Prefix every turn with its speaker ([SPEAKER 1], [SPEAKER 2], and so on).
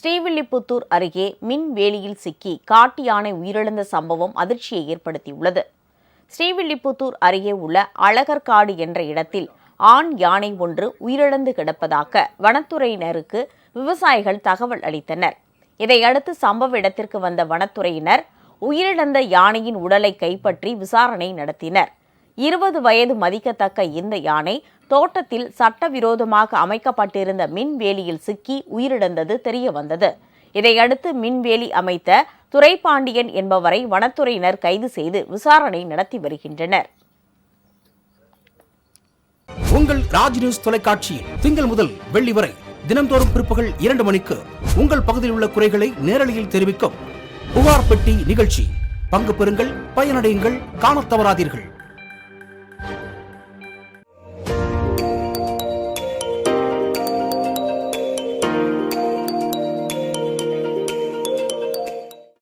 [SPEAKER 1] ஸ்ரீவில்லிபுத்தூர் அருகே மின் வேலியில் சிக்கி காட்டு யானை உயிரிழந்த சம்பவம் அதிர்ச்சியை ஏற்படுத்தியுள்ளது. ஸ்ரீவில்லிபுத்தூர் அருகே உள்ள அழகர்காடு என்ற இடத்தில் ஆண் யானை ஒன்று உயிரிழந்து கிடப்பதாக வனத்துறையினருக்கு விவசாயிகள் தகவல் அளித்தனர். இதையடுத்து சம்பவ இடத்திற்கு வந்த வனத்துறையினர் உயிரிழந்த யானையின் உடலை கைப்பற்றி விசாரணை நடத்தினர். இருபது வயது மதிக்கத்தக்க இந்த யானை தோட்டத்தில் சட்டவிரோதமாக அமைக்கப்பட்டிருந்த மின்வேலியில் சிக்கி உயிரிழந்தது தெரியவந்தது. இதையடுத்து மின்வேலி அமைத்த துரைபாண்டியன் என்பவரை வனத்துறையினர் கைது செய்து விசாரணை நடத்தி வருகின்றனர்.
[SPEAKER 2] உங்கள் ராஜ் நியூஸ் தொலைக்காட்சியில் திங்கள் முதல் வெள்ளி வரை தினம்தோறும் பிற்பகல் இரண்டு மணிக்கு உங்கள் பகுதியில் உள்ள குறைகளை நேரலையில் தெரிவிக்கும் புகார் பெட்டி நிகழ்ச்சி. பங்கு பெறுங்கள் பயனடையுங்கள் காண தவறாதீர்கள்.